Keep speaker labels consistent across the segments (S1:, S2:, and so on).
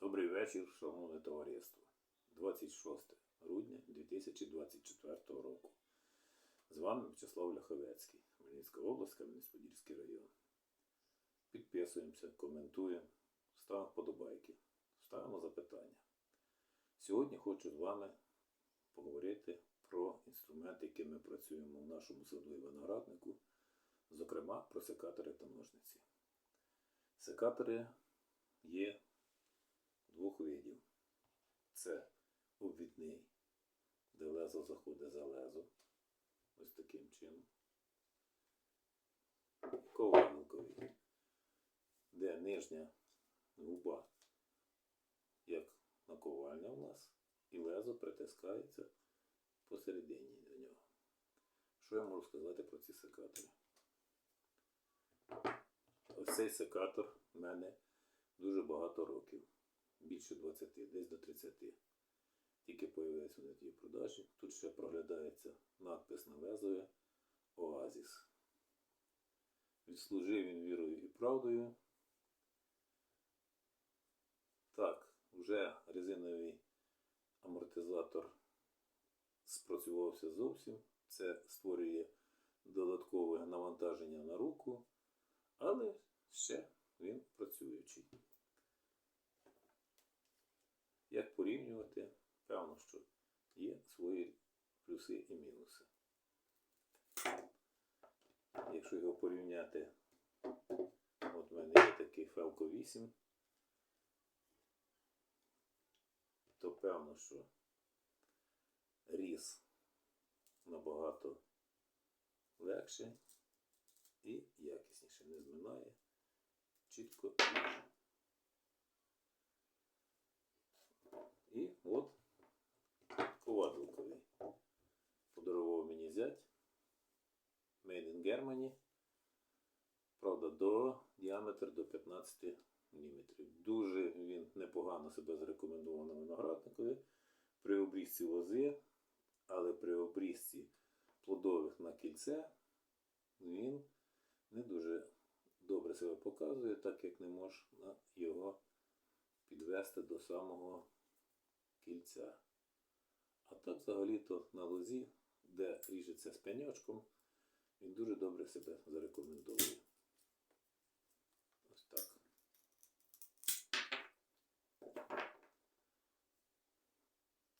S1: Добрий вечір, шановне товариство. 26 грудня 2024 року. З вами Вячеслав Ляховецький, Хмельницька область, Кам'янець-Подільський район. Підписуємося, коментуємо, ставимо вподобайки, ставимо запитання. Сьогодні хочу з вами поговорити про інструменти, якими ми працюємо в нашому саду і винограднику, зокрема про секатори та ножниці. Секатори є двох видів. Це обвідний, де лезо заходить за лезо. Ось таким чином. Ковальниковий, де нижня губа, як наковальня у нас, і лезо притискається посередині до нього. Що я можу сказати про ці секатори? Ось цей секатор в мене дуже багато років більше 20, десь до 30. Тільки появилися на тій продажі. Тут ще проглядається надпис на лезові Оазіс. Відслужив він вірою і правдою. Так, вже резиновий амортизатор спрацювався зовсім. Це створює додаткове навантаження на руку, але ще він працюючий. Як порівнювати? Певно, що є свої плюси і мінуси. Якщо його порівняти, от в мене є такий Фелко 8, то певно, що різ набагато легше і якісніше не зминає, чітко. І от ковадилковий. Germany. Правда, до діаметр до 15 мм. Дуже він непогано себе зарекомендував на виноградникові. При обрізці лози, але при обрізці плодових на кільце він не дуже добре себе показує, так як не можна його підвести до самого кільця. А так взагалі-то на лозі, де ріжеться з пеньочком, він дуже добре себе зарекомендовує. Ось так.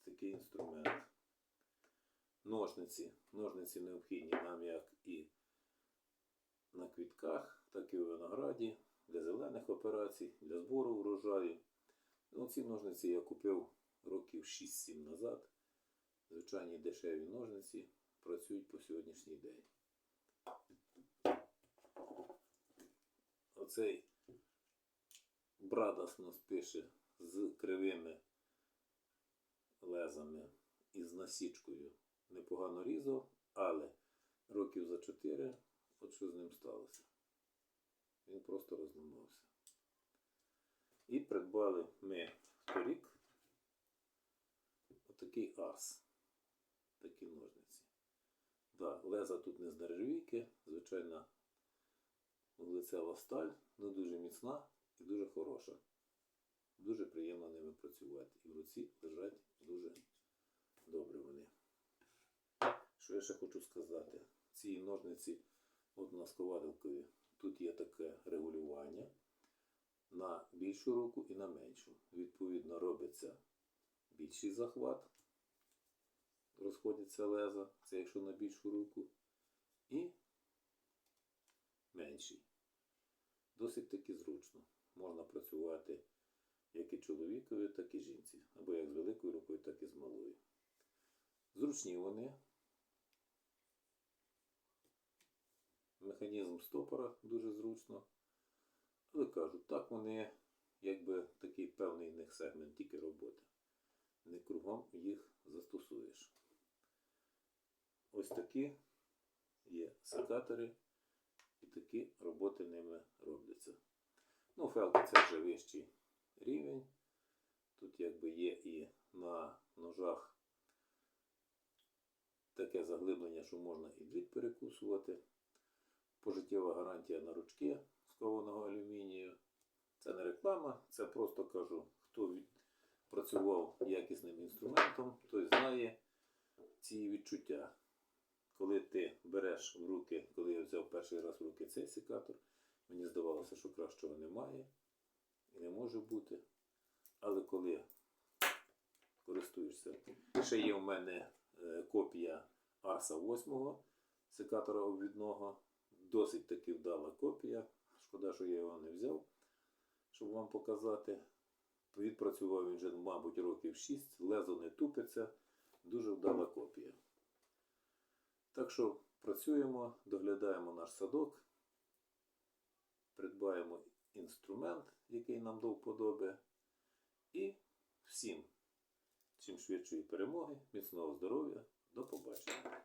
S1: Такий інструмент. Ножниці. Ножниці необхідні нам як і на квітках, так і у винограді, для зелених операцій, для збору врожаю. Ну, ці ножниці я купив років 6-7 назад. Звичайні дешеві ножниці працюють по сьогоднішній день. Оцей Брадас нас пише з кривими лезами і з насічкою. Непогано різав, але років за 4 от що з ним сталося. Він просто розламався. І придбали ми торік отакий ас. Такі ножниці. Да, леза тут не з нержавійки, звичайна вуглецева сталь, не дуже міцна і дуже хороша. Дуже приємно ними працювати. І в руці лежать дуже добре вони. Що я ще хочу сказати? Ці ножниці от на сковадилкові. Тут є таке регулювання на більшу руку і на меншу. Відповідно, робиться більший захват, розходяться леза, це якщо на більшу руку, і менший. Досить таки зручно. Можна працювати як і чоловікові, так і жінці. Або як з великою рукою, так і з малою. Зручні вони. Механізм стопора дуже зручно. Але кажу, так вони якби такий певний в них сегмент тільки роботи. Не кругом їх застосуєш. Ось такі є секатори, і такі роботи ними робляться. Ну, фелки це вже вищий рівень. Тут якби є і на ножах таке заглиблення, що можна і дріт перекусувати. Пожиттєва гарантія на ручки з кованого алюмінію. Це не реклама, це просто кажу, хто працював якісним інструментом, той знає ці відчуття. Коли ти береш в руки, коли я взяв перший раз в руки цей секатор, мені здавалося, що кращого немає і не може бути. Але коли користуєшся, ще є в мене е, копія Арса 8 секатора обвідного. Досить таки вдала копія. Шкода, що я його не взяв, щоб вам показати. Відпрацював він вже, мабуть, років 6, лезо не тупиться, дуже вдала копія. Так що працюємо, доглядаємо наш садок, придбаємо інструмент, який нам до вподоби, і всім чим швидшої перемоги, міцного здоров'я, до побачення.